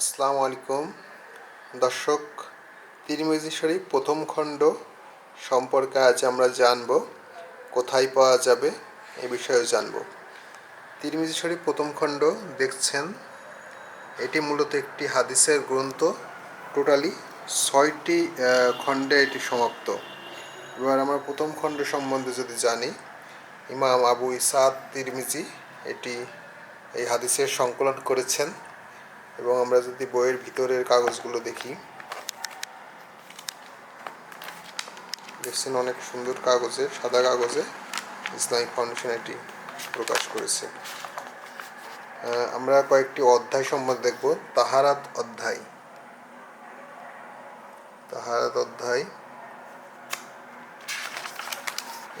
আসসালামু আলাইকুম। দর্শক, তিরমিজি শরীফ প্রথম খণ্ড সম্পর্কে আজ আমরা জানব, কোথায় পাওয়া যাবে এ বিষয়ে জানব। তিরমিজি শরীফ প্রথম খণ্ড দেখছেন, এটি মূলত একটি হাদিসের গ্রন্থ, টোটালি ছয়টি খণ্ডে এটি সমাপ্ত। এবার আমরা প্রথম খণ্ড সম্বন্ধে যদি জানি, ইমাম আবু ইসাদ তিরমিজি এটি এই হাদিসের সংকলন করেছেন। এবং আমরা যদি বইয়ের ভিতরের কাগজগুলো দেখি, দেখছেন অনেক সুন্দর কাগজে, সাদা কাগজে ইসলামিক ফাউন্ডেশন এটি প্রকাশ করেছে। আমরা কয়েকটি অধ্যায় সম্বন্ধে দেখব। তাহারাত অধ্যায়। তাহারাত অধ্যায়।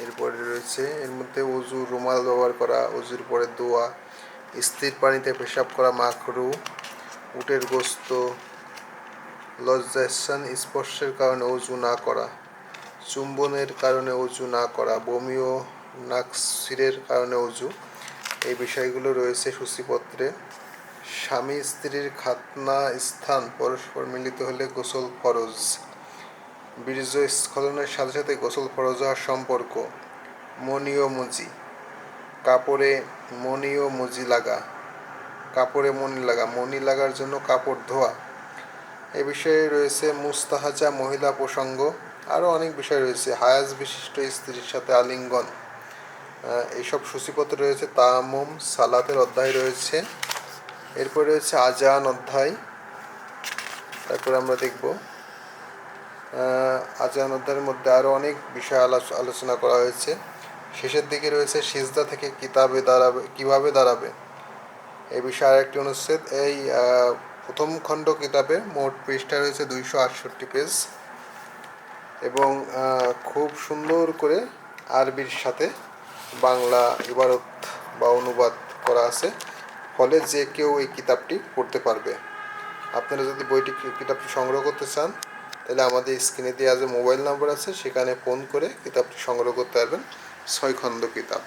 এরপরে রয়েছে, এর মধ্যে উজু রুমাল ব্যবহার করা উজুর পরে দোয়া, স্থির পানিতে পেশাব করা, মাখরু উটের গোস্ত, লজ্জাস্থান স্পর্শের কারণে অজু না করা, চুম্বনের কারণে অজু না করা, বমি ও নাকসিরের কারণে অজু, এই বিষয়গুলো রয়েছে সূচিপত্রে। স্বামী স্ত্রীর খাতনা স্থান পরস্পর মিলিত হলে গোসল ফরজ। বীর্য স্খলনের সাথে সাথে গোসল ফরজ হওয়ার সম্পর্ক। মনি ও মুজি। কাপড়ে মনি ও মুজি লাগা। কাপড়ে মনি লাগা মনি লাগার জন্য কাপড় ধোয়া। এ বিষয়ে রয়েছে মুস্তাহাজা মহিলা প্রসঙ্গ। আরও অনেক বিষয় রয়েছে। হায়াজ বিশিষ্ট স্ত্রীর সাথে আলিঙ্গন। এইসব সূচিপত্র রয়েছে, তামুম, সালাতের অধ্যায় রয়েছে। এরপর রয়েছে আজান অধ্যায়। তারপরে আমরা দেখব। আজান অধ্যায়ের মধ্যে আরও অনেক বিষয় আলোচ- আলোচনা করা হয়েছে। শেষের দিকে রয়েছে সিজদা থেকে কিতাবে দাঁড়াবে, কীভাবে দাঁড়াবে। এই বিষয়ে আরেকটি অনুচ্ছেদ, এই প্রথম খণ্ড কিতাবে মোট পৃষ্ঠা রয়েছে দুইশো আটষট্টি পেজ এবং খুব সুন্দর করে আরবির সাথে বাংলা ইবারত বা অনুবাদ করা আছে, ফলে যে কেউ এই কিতাবটি পড়তে পারবে। আপনারা যদি বইটি কিতাবটি সংগ্রহ করতে চান, তাহলে আমাদের স্ক্রিনে দেওয়া যে মোবাইল নাম্বার আছে, সেখানে ফোন করে কিতাবটি সংগ্রহ করতে পারবেন ছয় খণ্ড কিতাব।